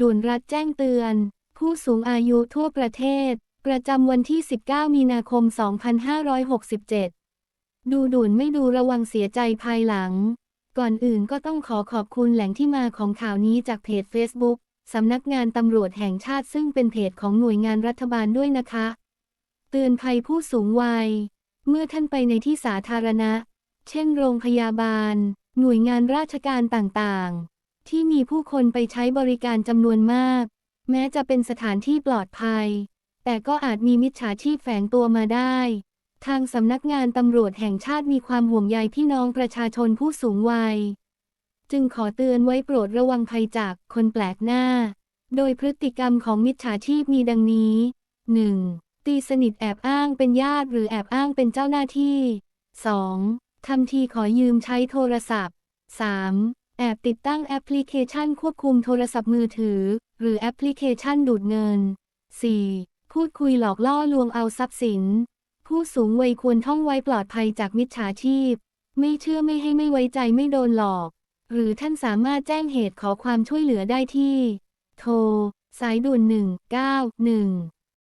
ด่วนรัฐแจ้งเตือน ผู้สูงอายุทั่วประเทศ ประจำวันที่ 19 มีนาคม 2567 ดูด่วนไม่ดูระวังเสียใจภายหลัง ก่อนอื่นก็ต้องขอขอบคุณแหล่งที่มาของข่าวนี้จากเพจ Facebook สำนักงานตำรวจแห่งชาติซึ่งเป็นเพจของหน่วยงานรัฐบาลด้วยนะคะ เตือนภัยผู้สูงวัย เมื่อท่านไปในที่สาธารณะ เช่นโรงพยาบาล หน่วยงานราชการต่างๆ ที่มีผู้คนไปใช้บริการจำนวนมาก แม้จะเป็นสถานที่ปลอดภัย แต่ก็อาจมีมิจฉาชีพแฝงตัวมาได้ ทางสำนักงานตำรวจแห่งชาติมีความห่วงใยพี่น้องประชาชนผู้สูงวัย จึงขอเตือนไว้โปรดระวังภัยจากคนแปลกหน้า โดยพฤติกรรมของมิจฉาชีพมีดังนี้ 1. ตีสนิทแอบอ้างเป็นญาติหรือแอบอ้างเป็นเจ้าหน้าที่ 2. ทำทีขอยืมใช้โทรศัพท์ 3. แอบติดตั้งแอปพลิเคชันควบคุมโทรศัพท์มือถือ หรือแอปพลิเคชันดูดเงิน 4. พูดคุยหลอกล่อลวงเอาทรัพย์สิน ผู้สูงวัยควรท่องไว้ปลอดภัยจากมิจฉาชีพ ไม่เชื่อไม่ให้ไม่ไว้ใจไม่โดนหลอก หรือท่านสามารถแจ้งเหตุขอความช่วยเหลือได้ที่ โทร สายด่วน 191